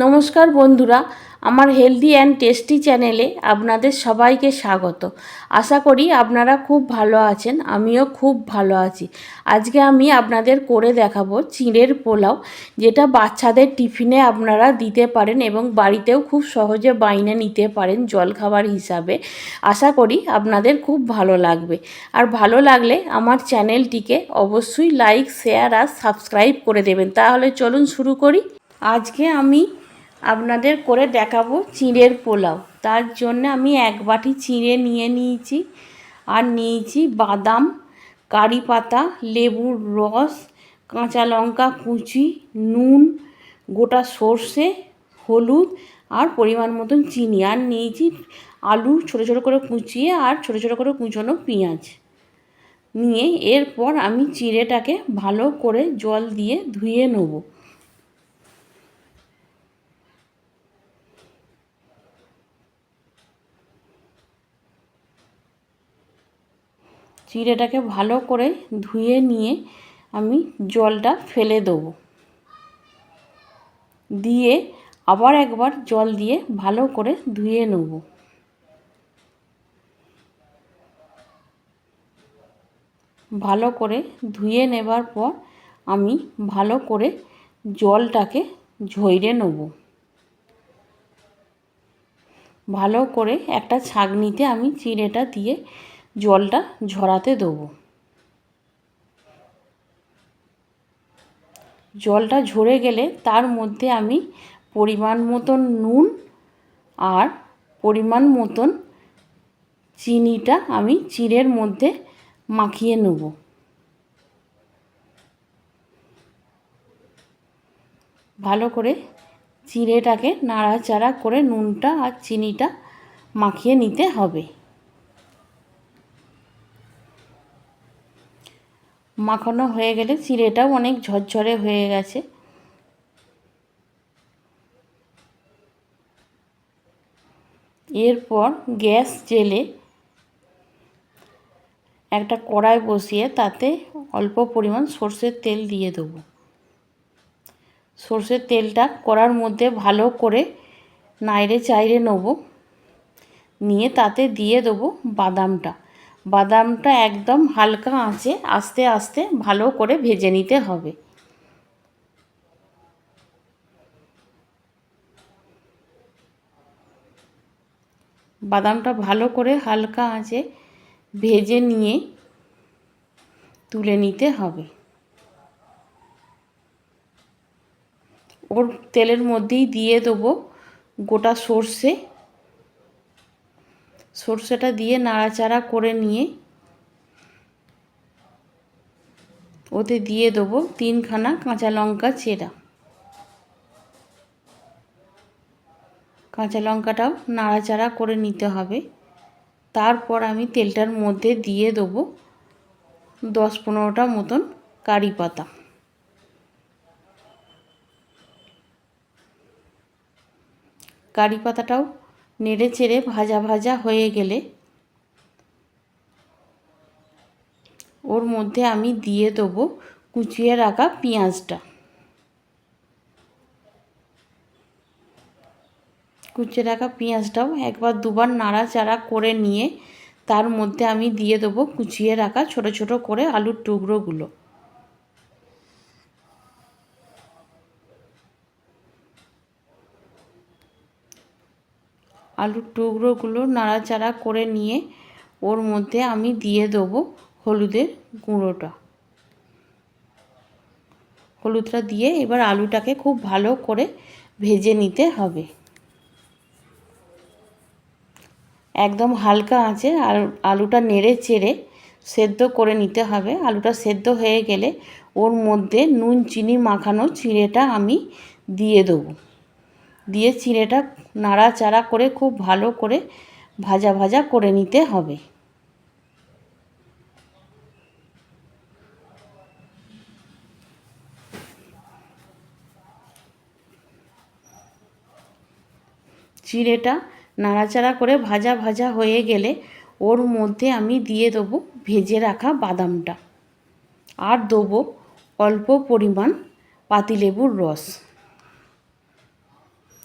নমস্কার বন্ধুরা, আমার হেলদি অ্যান্ড টেস্টি চ্যানেলে আপনাদের সবাইকে স্বাগত। আশা করি আপনারা খুব ভালো আছেন, আমিও খুব ভালো আছি। আজকে আমি আপনাদের করে দেখাবো চিঁড়ের পোলাও, যেটা বাচ্চাদের টিফিনে আপনারা দিতে পারেন এবং বাড়িতেও খুব সহজে বাইনে নিতে পারেন জলখাবার হিসাবে। আশা করি আপনাদের খুব ভালো লাগবে। আর ভালো লাগলে আমার চ্যানেলটিকে অবশ্যই লাইক, শেয়ার আর সাবস্ক্রাইব করে দেবেন। তাহলে চলুন শুরু করি। আজকে আমি আপনাদের করে দেখাবো চিঁড়ের পোলাও। তার জন্য আমি এক বাটি চিঁড়ে নিয়ে নিয়েছি আর নিয়েছি বাদাম, কারি পাতা, লেবুর রস, কাঁচা লঙ্কা কুচি, নুন, গোটা সর্ষে, হলুদ আর পরিমাণ মতন চিনি। আর নিয়েছি আলু ছোটো ছোটো করে কুচিয়ে আর ছোটো ছোটো করে কুচোনো পেঁয়াজ। নিয়ে এরপর আমি চিঁড়েটাকে ভালো করে জল দিয়ে ধুয়ে নেব। চিড়েটাকে ভালো করে ধুয়ে নিয়ে আমি জলটা ফেলে দেবো। দিয়ে আবার একবার জল দিয়ে ভালো করে ধুয়ে নেব। ভালো করে ধুয়ে নেবার পর আমি ভালো করে জলটাকে ঝইরে নেব। ভালো করে একটা ছাঁকনিতে আমি চিড়েটা দিয়ে জলটা ঝরাতে দেবো। জলটা ঝরে গেলে তার মধ্যে আমি পরিমাণ মতন নুন আর পরিমাণ মতন চিনিটা আমি চিড়ের মধ্যে মাখিয়ে নেব। ভালো করে চিড়েটাকে নাড়াচাড়া করে নুনটা আর চিনিটা মাখিয়ে নিতে হবে। মাখানো হয়ে গেলে চিড়েটাও অনেক ঝরঝরে হয়ে গেছে। এরপর গ্যাস জেলে একটা কড়াই বসিয়ে তাতে অল্প পরিমাণ সর্ষের তেল দিয়ে দেবো। সর্ষের তেলটা কড়ার মধ্যে ভালো করে নাইড়ে চাইড়ে নেব। নিয়ে তাতে দিয়ে দেবো বাদামটা। বাদামটা একদম হালকা আঁচে আস্তে আস্তে ভালো করে ভেজে নিতে হবে। বাদামটা ভালো করে হালকা আঁচে ভেজে নিয়ে তুলে নিতে হবে। ওর তেলের মধ্যেই দিয়ে দেবো গোটা সর্ষে। সর্ষেটা দিয়ে নাড়াচাড়া করে নিয়ে ওতে দিয়ে দেবো তিনখানা কাঁচা লঙ্কা চেরা। কাঁচা লঙ্কাটাও নাড়াচাড়া করে নিতে হবে। তারপর আমি তেলটার মধ্যে দিয়ে দেবো দশ পনেরোটা মতন কারি পাতা। কারি পাতাটাও নেড়ে চেড়ে ভাজা ভাজা হয়ে গেলে ওর মধ্যে আমি দিয়ে দেবো কুচিয়ে রাখা পেঁয়াজটা। কুচিয়ে রাখা পেঁয়াজটাও একবার দুবার নাড়াচাড়া করে নিয়ে তার মধ্যে আমি দিয়ে দেবো কুচিয়ে রাখা ছোট ছোট করে আলুর টুকরোগুলো। আলুর টুকরোগুলো নাড়াচাড়া করে নিয়ে ওর মধ্যে আমি দিয়ে দেবো হলুদের গুঁড়োটা। হলুদটা দিয়ে এবার আলুটাকে খুব ভালো করে ভেজে নিতে হবে। একদম হালকা আঁচে আর আলুটা নেড়ে চেড়ে সেদ্ধ করে নিতে হবে। আলুটা সেদ্ধ হয়ে গেলে ওর মধ্যে নুন, চিনি মাখানো চিঁড়েটা আমি দিয়ে দেবো। দিয়ে চিঁড়েটা নাড়াচাড়া করে খুব ভালো করে ভাজা ভাজা করে নিতে হবে। চিঁড়েটা নাড়াচাড়া করে ভাজা ভাজা হয়ে গেলে ওর মধ্যে আমি দিয়ে দেবো ভেজে রাখা বাদামটা। আর দেবো অল্প পরিমাণ পাতিলেবুর রস।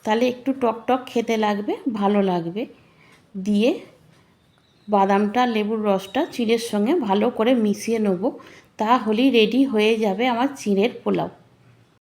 তাহলে একটু টক টক খেতে লাগবে, ভালো লাগবে। দিয়ে বাদামটা, লেবুর রসটা চিঁড়ের সঙ্গে ভালো করে মিশিয়ে নেব। তাহলেই রেডি হয়ে যাবে আমার চিড়ের পোলাও।